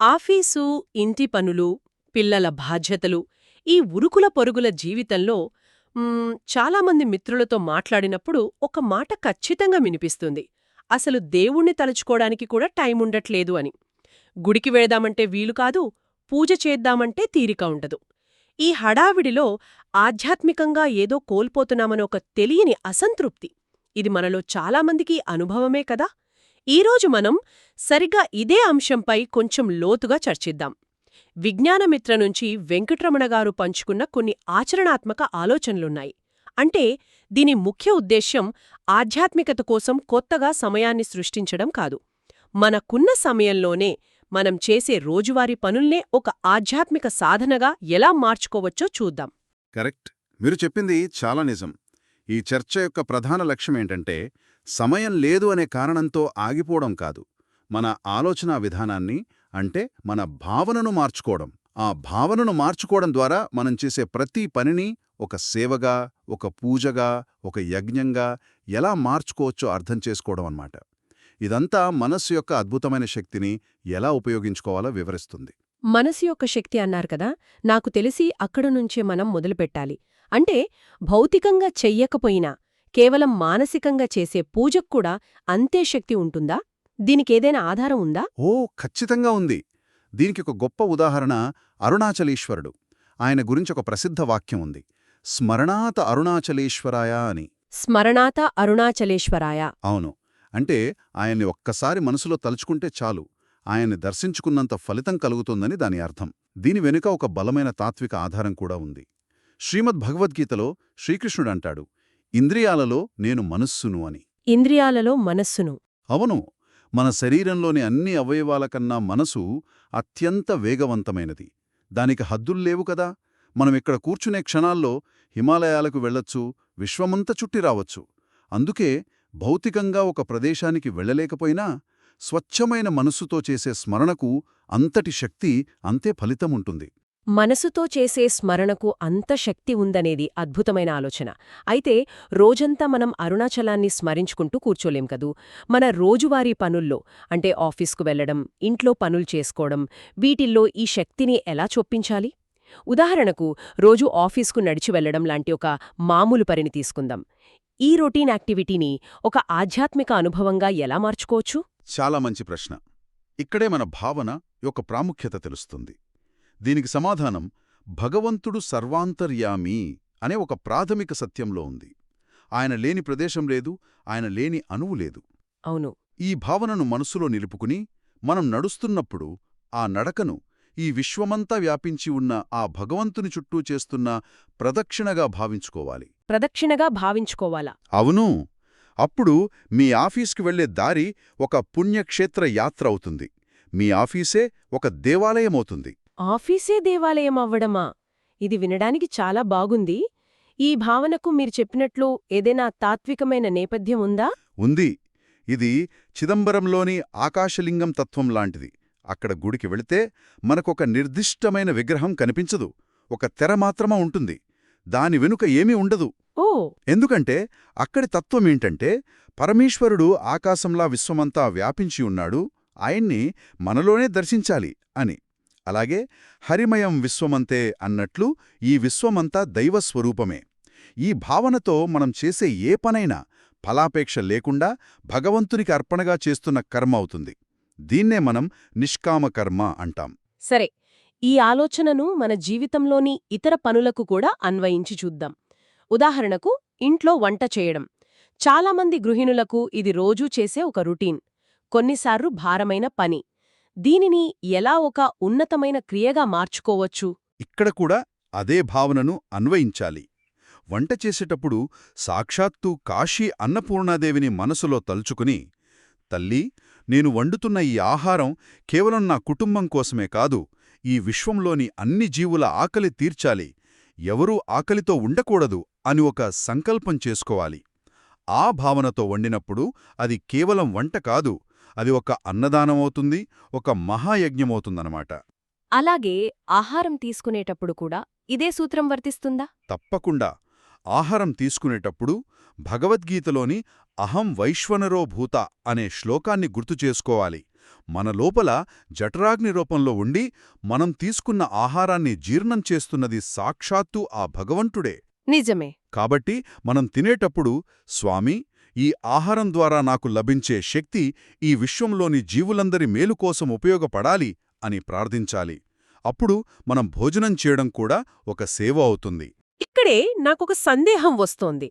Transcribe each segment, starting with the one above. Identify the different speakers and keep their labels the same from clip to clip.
Speaker 1: Office ఇంటి పనులు పిల్లల బాధ్యతలు ఈ ఉరుకుల పొరుగుల జీవితంలో చాలామంది మిత్రులతో మాట్లాడినప్పుడు ఒక మాట ఖచ్చితంగా వినిపిస్తుంది. అసలు దేవుణ్ణి తలుచుకోవడానికి కూడా టైం ఉండట్లేదు అని. గుడికి వెళదామంటే వీలు కాదు పూజ చేద్దామంటే తీరిక ఉండదు. ఈ హడావిడిలో ఆధ్యాత్మికంగా ఏదో కోల్పోతున్నామని ఒక తెలియని అసంతృప్తి. ఇది మనలో చాలామందికి అనుభవమే కదా? ఈరోజు మనం సరిగ్గా ఇదే అంశంపై కొంచెం లోతుగా చర్చిద్దాం. విజ్ఞానమిత్ర నుంచి వెంకట్రమణ గారు పంచుకున్న కొన్ని ఆచరణాత్మక ఆలోచనలున్నాయి. అంటే దీని ముఖ్య ఉద్దేశ్యం ఆధ్యాత్మికత కోసం కొత్తగా సమయాన్ని సృష్టించడం కాదు. మనకున్న సమయంలోనే మనం చేసే రోజువారీ పనుల్నే ఒక ఆధ్యాత్మిక సాధనగా ఎలా మార్చుకోవచ్చో చూద్దాం.
Speaker 2: కరెక్ట్. మీరు చెప్పింది చాలా నిజం. ఈ చర్చ యొక్క ప్రధాన లక్ష్యం ఏంటంటే సమయం లేదు అనే కారణంతో ఆగిపోవడం కాదు. మన ఆలోచనా విధానాన్ని అంటే మన భావనను మార్చుకోవడం. ఆ భావనను మార్చుకోవడం ద్వారా మనం చేసే ప్రతి పనిని ఒక సేవగా ఒక పూజగా ఒక యజ్ఞంగా ఎలా మార్చుకోవచ్చో అర్థం చేసుకోవడం అన్నమాట. ఇదంతా మనస్సు యొక్క అద్భుతమైన శక్తిని ఎలా ఉపయోగించుకోవాలో వివరిస్తుంది.
Speaker 1: మనసు యొక్క శక్తి అన్నారు కదా నాకు తెలిసి అక్కడ నుంచే మనం మొదలుపెట్టాలి. అంటే భౌతికంగా చెయ్యకపోయినా కేవలం మానసికంగా చేసే పూజకు కూడా అంతే శక్తి ఉంటుందా? దీనికేదైనా ఆధారం ఉందా?
Speaker 2: ఓ ఖచ్చితంగా ఉంది. దీనికి ఒక గొప్ప ఉదాహరణ అరుణాచలీశ్వరుడు. ఆయన గురించి ఒక ప్రసిద్ధ వాక్యం ఉంది. స్మరణాత అరుణాచలేశ్వరాయ అని.
Speaker 1: స్మరణాత అరుణాచలేశ్వరాయ.
Speaker 2: అవును. అంటే ఆయన్ని ఒక్కసారి మనసులో తలుచుకుంటే చాలు. ఆయన్ని దర్శించుకున్నంత ఫలితం కలుగుతుందని దాని అర్థం. దీని వెనుక ఒక బలమైన తాత్విక ఆధారం కూడా ఉంది. శ్రీమద్ భగవద్గీతలో శ్రీకృష్ణుడు అంటాడు ఇంద్రియాలలో నేను మనస్సును అని.
Speaker 1: ఇంద్రియాలలో మనస్సును.
Speaker 2: అవును మన శరీరంలోని అన్ని అవయవాల కన్నా మనసు అత్యంత వేగవంతమైనది. దానికి హద్దుల్లేవు కదా! మనం ఇక్కడ కూర్చునే క్షణాల్లో హిమాలయాలకు వెళ్ళొచ్చు విశ్వమంత చుట్టి రావచ్చు. అందుకే భౌతికంగా ఒక ప్రదేశానికి వెళ్ళలేకపోయినా స్వచ్ఛమైన మనస్సుతో చేసే స్మరణకు అంతటి శక్తి అంతే ఫలితముంటుంది.
Speaker 1: మనసుతో చేసే స్మరణకు అంత శక్తి ఉందనేది అద్భుతమైన ఆలోచన. అయితే రోజంతా మనం అరుణాచలాన్ని స్మరించుకుంటూ కూర్చోలేం కదూ? మన రోజువారీ పనుల్లో అంటే ఆఫీస్కు వెళ్ళడం ఇంట్లో పనులు చేసుకోవడం వీటిల్లో ఈ శక్తిని ఎలా చొప్పించాలి? ఉదాహరణకు రోజు ఆఫీస్కు నడిచి వెళ్ళడం లాంటి ఒక మామూలు పనిని తీసుకుందాం. ఈ రొటీన్ యాక్టివిటీని ఒక ఆధ్యాత్మిక అనుభవంగా ఎలా మార్చుకోవచ్చు?
Speaker 2: చాలా మంచి ప్రశ్న. ఇక్కడే మన భావన యొక్క ప్రాముఖ్యత తెలుస్తుంది. దీనికి సమాధానం భగవంతుడు సర్వాంతర్యామి అనే ఒక ప్రాథమిక సత్యంలో ఉంది. ఆయన లేని ప్రదేశం లేదు ఆయన లేని అణువు లేదు.
Speaker 1: అవును.
Speaker 2: ఈ భావనను మనసులో నిలుపుకుని మనం నడుస్తున్నప్పుడు ఆ నడకను ఈ విశ్వమంతా వ్యాపించి ఉన్న ఆ భగవంతుని చుట్టూ చేస్తున్న ప్రదక్షిణగా భావించుకోవాలి.
Speaker 1: ప్రదక్షిణగా భావించుకోవాలా?
Speaker 2: అవును. అప్పుడు మీ ఆఫీస్కి వెళ్ళే దారి ఒక పుణ్యక్షేత్ర యాత్ర అవుతుంది. మీ ఆఫీసే ఒక దేవాలయమవుతుంది
Speaker 1: ఆఫీసే దేవాలయం అవ్వడమా? ఇది వినడానికి చాలా బాగుంది. ఈ భావనకు మీరు చెప్పినట్లు ఏదైనా తాత్వికమైన నేపథ్యం ఉందా?
Speaker 2: ఉంది. ఇది చిదంబరంలోని ఆకాశలింగం తత్వం లాంటిది. అక్కడ గుడికి వెళితే మనకొక నిర్దిష్టమైన విగ్రహం కనిపించదు. ఒక తెర మాత్రమా ఉంటుంది. దాని వెనుక ఏమీ ఉండదు.
Speaker 1: ఓ!
Speaker 2: ఎందుకంటే అక్కడి తత్వమేంటంటే పరమేశ్వరుడు ఆకాశంలా విశ్వమంతా వ్యాపించి ఉన్నాడు. ఆయన్ని మనలోనే దర్శించాలి అని. అలాగే హరిమయం విశ్వమంతే అన్నట్లు ఈ విశ్వమంతా దైవస్వరూపమే. ఈ భావనతో మనం చేసే ఏ పనైనా ఫలాపేక్ష లేకుండా భగవంతునికి అర్పణగా చేస్తున్న కర్మ అవుతుంది. దీన్నే మనం నిష్కామ కర్మ అంటాం.
Speaker 1: సరే ఈ ఆలోచనను మన జీవితంలోని ఇతర పనులకు కూడా అన్వయించి చూద్దాం. ఉదాహరణకు ఇంట్లో వంట చేయడం. చాలామంది గృహిణులకు ఇది రోజూ చేసే ఒక రుటీన్. కొన్నిసార్లు భారమైన పని. దీనిని ఎలా ఒక ఉన్నతమైన క్రియగా మార్చుకోవచ్చు?
Speaker 2: ఇక్కడ కూడా అదే భావనను అన్వయించాలి. వంట చేసేటప్పుడు సాక్షాత్తు కాశీ అన్నపూర్ణాదేవిని మనసులో తలుచుకుని తల్లి నేను వండుతున్న ఈ ఆహారం కేవలం నా కుటుంబం కోసమే కాదు ఈ విశ్వంలోని అన్ని జీవుల ఆకలి తీర్చాలి ఎవరూ ఆకలితో ఉండకూడదు అని ఒక సంకల్పం చేసుకోవాలి. ఆ భావనతో వండినప్పుడు అది కేవలం వంట కాదు అది ఒక అన్నదానమవుతుంది ఒక మహాయజ్ఞమవుతుందన్నమాట.
Speaker 1: అలాగే ఆహారం తీసుకునేటప్పుడు కూడా ఇదే సూత్రం వర్తిస్తుందా?
Speaker 2: తప్పకుండా. ఆహారం తీసుకునేటప్పుడు భగవద్గీతలోని అహం వైశ్వనరో భూత అనే శ్లోకాన్ని గుర్తుచేసుకోవాలి మన లోపల జఠరాగ్ని రూపంలో ఉండి మనం తీసుకున్న ఆహారాన్ని జీర్ణం చేస్తున్నది సాక్షాత్తు ఆ భగవంతుడే.
Speaker 1: నిజమే.
Speaker 2: కాబట్టి మనం తినేటప్పుడు స్వామి ఈ ఆహారం ద్వారా నాకు లభించే శక్తి ఈ విశ్వంలోని జీవులందరి మేలు కోసం ఉపయోగపడాలి అని ప్రార్థించాలి. అప్పుడు మనం భోజనం చేయడం కూడా ఒక సేవ అవుతుంది.
Speaker 1: ఇక్కడే నాకొక సందేహం వస్తోంది.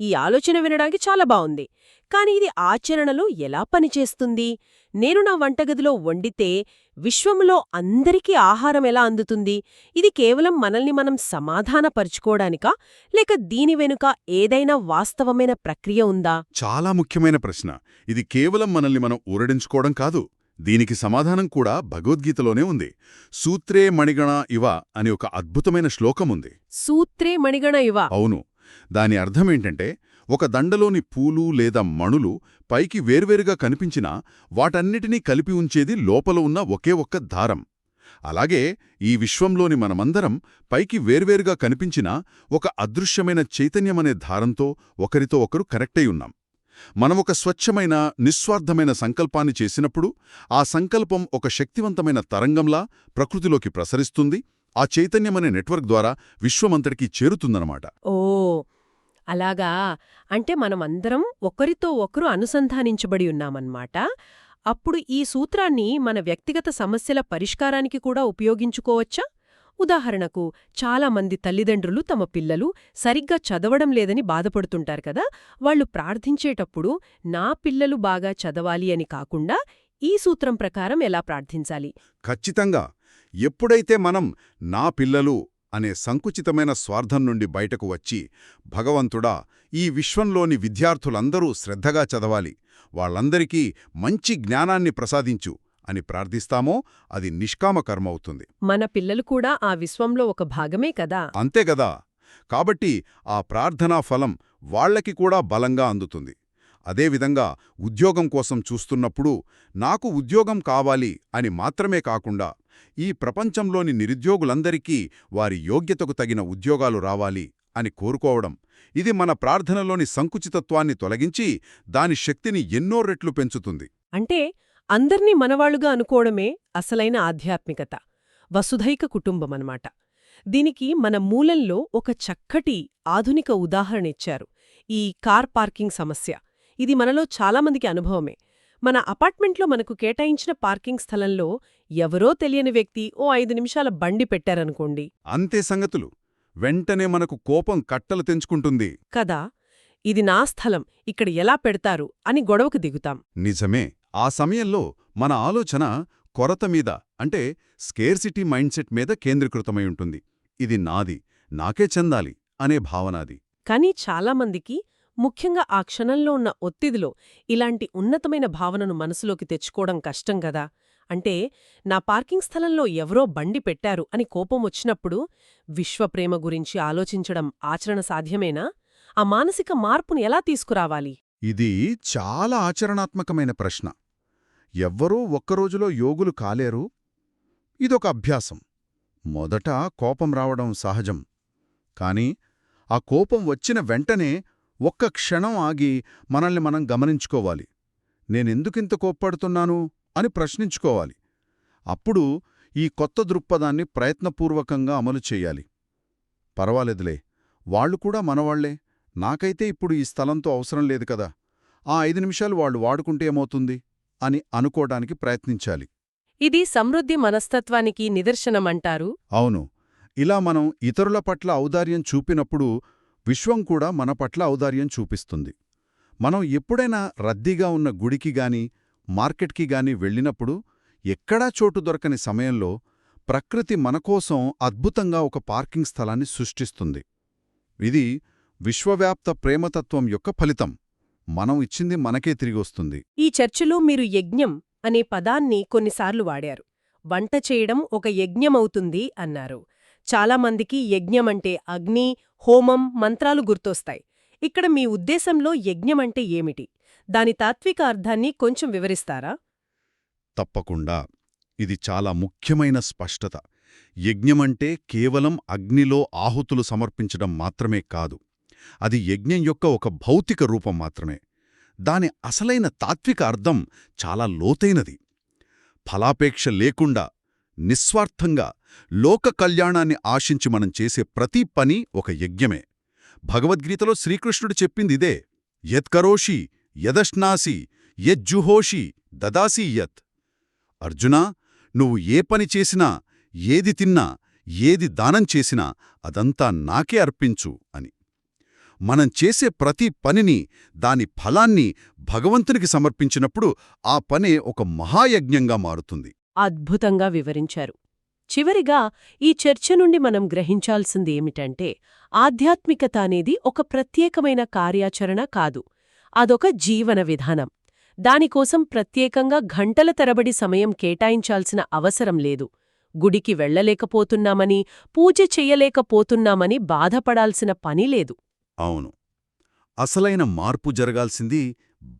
Speaker 1: ఈ ఆలోచన వినడానికి చాలా బావుంది. కాని ఇది ఆచరణలో ఎలా పనిచేస్తుంది? నేను నా వంటగదిలో వండితే విశ్వంలో అందరికీ ఆహారం ఎలా అందుతుంది? ఇది కేవలం మనల్ని మనం సమాధానపరుచుకోవడానికా? లేక దీని వెనుక ఏదైనా వాస్తవమైన ప్రక్రియ ఉందా?
Speaker 2: చాలా ముఖ్యమైన ప్రశ్న. ఇది కేవలం మనల్ని మనం ఊరడించుకోవడం కాదు. దీనికి సమాధానం కూడా భగవద్గీతలోనే ఉంది. సూత్రే మణిగణ ఇవ అని ఒక అద్భుతమైన శ్లోకముంది.
Speaker 1: సూత్రే మణిగణ ఇవ.
Speaker 2: అవును. దాని అర్థమేంటంటే ఒక దండలోని పూలు లేదా మణులు పైకి వేర్వేరుగా కనిపించినా వాటన్నిటినీ కలిపి ఉంచేది లోపల ఉన్న ఒకే ఒక్క దారం. అలాగే ఈ విశ్వంలోని మనమందరం పైకి వేర్వేరుగా కనిపించినా ఒక అదృశ్యమైన చైతన్యమనే ధారంతో ఒకరితో ఒకరు కనెక్టై ఉన్నాం. మనం ఒక స్వచ్ఛమైన నిస్వార్థమైన సంకల్పాన్ని చేసినప్పుడు ఆ సంకల్పం ఒక శక్తివంతమైన తరంగంలా ప్రకృతిలోకి ప్రసరిస్తుంది ఆ చైతన్యమనే నెట్వర్క్ ద్వారా విశ్వమంతటికీ చేరుతుందన్నమాట.
Speaker 1: ఓ అలాగా. అంటే మనమందరం ఒకరితో ఒకరు అనుసంధానించబడి ఉన్నామన్నమాట. అప్పుడు ఈ సూత్రాన్ని మన వ్యక్తిగత సమస్యల పరిష్కారానికి కూడా ఉపయోగించుకోవచ్చా? ఉదాహరణకు చాలా మంది తల్లిదండ్రులు తమ పిల్లలు సరిగ్గా చదవడం లేదని బాధపడుతుంటారు కదా. వాళ్ళు ప్రార్థించేటప్పుడు నా పిల్లలు బాగా చదవాలి అని కాకుండా ఈ సూత్రం ప్రకారం ఎలా ప్రార్థించాలి?
Speaker 2: ఖచ్చితంగా. ఎప్పుడైతే మనం నా పిల్లలు అనే సంకుచితమైన స్వార్థం నుండి బయటకు వచ్చి భగవంతుడా ఈ విశ్వంలోని విద్యార్థులందరూ శ్రద్ధగా చదవాలి. వాళ్ళందరికీ మంచి జ్ఞానాన్ని ప్రసాదించు అని ప్రార్థిస్తామో అది నిష్కామ కర్మవుతుంది.
Speaker 1: మన పిల్లలు కూడా ఆ విశ్వంలో ఒక భాగమే కదా?
Speaker 2: అంతేగదా కాబట్టి ఆ ప్రార్థనా ఫలం వాళ్ళకి కూడా బలంగా అందుతుంది. అదేవిధంగా ఉద్యోగం కోసం చూస్తున్నప్పుడు నాకు ఉద్యోగం కావాలి అని మాత్రమే కాకుండా ఈ ప్రపంచంలోని నిరుద్యోగులందరికీ వారి యోగ్యతకు తగిన ఉద్యోగాలు రావాలి అని కోరుకోవడం. ఇది మన ప్రార్థనలోని సంకుచితత్వాన్ని తొలగించి దాని శక్తిని ఎన్నో రెట్లు పెంచుతుంది.
Speaker 1: అంటే అందర్నీ మనవాళ్ళుగా అనుకోవడమే అసలైన ఆధ్యాత్మికత వసుధైక కుటుంబమన్నమాట. దీనికి మన మూలంలో ఒక చక్కటి ఆధునిక ఉదాహరణ ఇచ్చారు ఈ కార్ పార్కింగ్ సమస్య. ఇది మనలో చాలామందికి అనుభవమే. మన అపార్ట్మెంట్లో మనకు కేటాయించిన పార్కింగ్ స్థలంలో ఎవరో తెలియని వ్యక్తి ఓ ఐదు నిమిషాల బండి పెట్టారనుకోండి.
Speaker 2: అంతే సంగతులు. వెంటనే మనకు కోపం కట్టలు తెంచుకుంటుంది.
Speaker 1: కదా ఇది నా స్థలం ఇక్కడ ఎలా పెడతారు అని గొడవకు దిగుతాం.
Speaker 2: నిజమే ఆ సమయంలో మన ఆలోచన కొరత మీద అంటే స్కేర్సిటీ మైండ్సెట్ మీద కేంద్రీకృతమై ఉంటుంది. ఇది నాది నాకే చెందాలి అనే భావనాది.
Speaker 1: కానీ చాలామందికి ముఖ్యంగా ఆ క్షణంలో ఉన్న ఒత్తిదిలో ఇలాంటి ఉన్నతమైన భావనను మనసులోకి తెచ్చుకోవడం కష్టం గదా. అంటే నా పార్కింగ్ స్థలంలో ఎవరో బండి పెట్టారు అని కోపం వచ్చినప్పుడు విశ్వప్రేమ గురించి ఆలోచించడం ఆచరణ సాధ్యమేనా? ఆ మానసిక మార్పును ఎలా తీసుకురావాలి?
Speaker 2: ఇది చాలా ఆచరణాత్మకమైన ప్రశ్న. ఎవ్వరూ ఒక్కరోజులో యోగులు కాలేరు? ఇదొక అభ్యాసం. మొదట కోపం రావడం సహజం. కాని ఆ కోపం వచ్చిన వెంటనే ఒక్క క్షణం ఆగి మనల్ని మనం గమనించుకోవాలి. నేనెందుకింత కోప్పడుతున్నాను? అని ప్రశ్నించుకోవాలి. అప్పుడు ఈ కొత్త దృక్పథాన్ని ప్రయత్నపూర్వకంగా అమలు చెయ్యాలి పర్వాలేదులే వాళ్ళు కూడా మనవాళ్ళే. నాకైతే ఇప్పుడు ఈ స్థలంతో అవసరం లేదు కదా. ఆ ఐదు నిమిషాలు వాళ్ళు వాడుకుంటే ఏమవుతుంది? అని అనుకోవడానికి ప్రయత్నించాలి.
Speaker 1: ఇది సమృద్ధి మనస్తత్వానికి నిదర్శనమంటారు?
Speaker 2: అవును. ఇలా మనం ఇతరుల పట్ల ఔదార్యం చూపినప్పుడు విశ్వం కూడా మన పట్ల ఔదార్యం చూపిస్తుంది. మనం ఎప్పుడైనా రద్దీగా ఉన్న గుడికి గాని మార్కెట్కి గాని వెళ్ళినప్పుడు ఎక్కడా చోటు దొరకని సమయంలో ప్రకృతి మనకోసం అద్భుతంగా ఒక పార్కింగ్ స్థలాన్ని సృష్టిస్తుంది. ఇది విశ్వవ్యాప్త ప్రేమతత్వం యొక్క ఫలితం. మనం ఇచ్చింది మనకే తిరిగొస్తుంది
Speaker 1: ఈ చర్చలో మీరు యజ్ఞం అనే పదాన్ని కొన్నిసార్లు వాడారు. వంట చేయడం ఒక యజ్ఞమవుతుంది అన్నారు. చాలామందికి యజ్ఞమంటే అగ్ని హోమం మంత్రాలు గుర్తొస్తాయి. ఇక్కడ మీ ఉద్దేశంలో యజ్ఞమంటే ఏమిటి? దాని తాత్విక అర్థాన్ని కొంచెం వివరిస్తారా?
Speaker 2: తప్పకుండా. ఇది చాలా ముఖ్యమైన స్పష్టత. యజ్ఞమంటే కేవలం అగ్నిలో ఆహుతులు సమర్పించడం మాత్రమే కాదు. అది యజ్ఞం యొక్క ఒక భౌతిక రూపం మాత్రమే. దాని అసలైన తాత్విక అర్థం చాలా లోతైనది. ఫలాపేక్ష లేకుండా నిస్వార్థంగా లోక కళ్యాణాన్ని ఆశించి మనం చేసే ప్రతి పని ఒక యజ్ఞమే. భగవద్గీతలో శ్రీకృష్ణుడు చెప్పిందిదే యత్కరోషి యదశ్నాసి యజ్జుహోషి దదాసి యత్. అర్జునా నువ్వు ఏ పని చేసినా ఏది తిన్నా ఏది దానం చేసినా అదంతా నాకే అర్పించు అని. మనం చేసే ప్రతి పనిని దాని ఫలాన్ని భగవంతునికి సమర్పించినప్పుడు ఆ పనే ఒక మహాయజ్ఞంగా మారుతుంది.
Speaker 1: అద్భుతంగా వివరించారు. చివరిగా ఈ చర్చ నుండి మనం గ్రహించాల్సింది ఏమిటంటే ఆధ్యాత్మికత అనేది ఒక ప్రత్యేకమైన కార్యాచరణ కాదు. అదొక జీవన విధానం. దానికోసం ప్రత్యేకంగా గంటల తరబడి సమయం కేటాయించాల్సిన అవసరం లేదు. గుడికి వెళ్ళలేకపోతున్నామని పూజ చెయ్యలేకపోతున్నామని బాధపడాల్సిన పని లేదు.
Speaker 2: అవును. అసలైన మార్పు జరగాల్సింది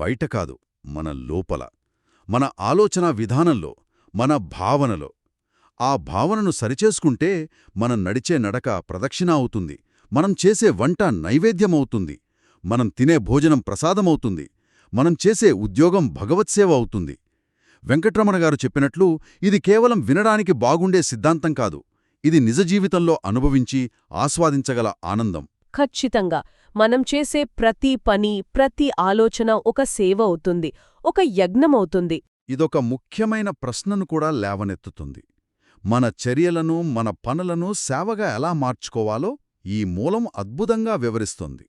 Speaker 2: బయట కాదు మన లోపల. మన ఆలోచనా విధానంలో. మన భావనలో. ఆ భావనను సరిచేసుకుంటే మనం నడిచే నడక ప్రదక్షిణ అవుతుంది. మనం చేసే వంట నైవేద్యమవుతుంది. మనం తినే భోజనం ప్రసాదమవుతుంది. మనం చేసే ఉద్యోగం భగవత్సేవ అవుతుంది. వెంకట్రమణ గారు చెప్పినట్లు ఇది కేవలం వినడానికి బాగుండే సిద్ధాంతం కాదు. ఇది నిజ జీవితంలో అనుభవించి ఆస్వాదించగల ఆనందం.
Speaker 1: ఖచ్చితంగా. మనం చేసే ప్రతి పని ప్రతి ఆలోచన ఒక సేవ అవుతుంది. ఒక యజ్ఞమవుతుంది.
Speaker 2: ఇదొక ముఖ్యమైన ప్రశ్నను కూడా లేవనెత్తుతుంది. మన చర్యలను మన పనులను సేవగా ఎలా మార్చుకోవాలో ఈ మూలం అద్భుతంగా వివరిస్తోంది.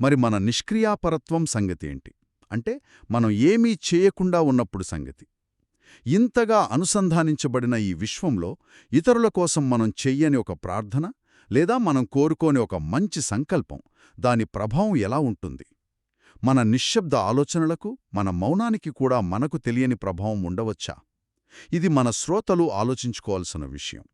Speaker 2: మరి మన నిష్క్రియాపరత్వం సంగతేంటి అంటే మనం ఏమీ చేయకుండా ఉన్నప్పుడు సంగతి. ఇంతగా అనుసంధానించబడిన ఈ విశ్వంలో ఇతరుల కోసం మనం చెయ్యని ఒక ప్రార్థన లేదా మనం కోరుకోని ఒక మంచి సంకల్పం దాని ప్రభావం ఎలా ఉంటుంది? మన నిశ్శబ్ద ఆలోచనలకు మన మౌనానికి కూడా మనకు తెలియని ప్రభావం ఉండవచ్చా? ఇది మన శ్రోతలు ఆలోచించుకోవాల్సిన విషయం.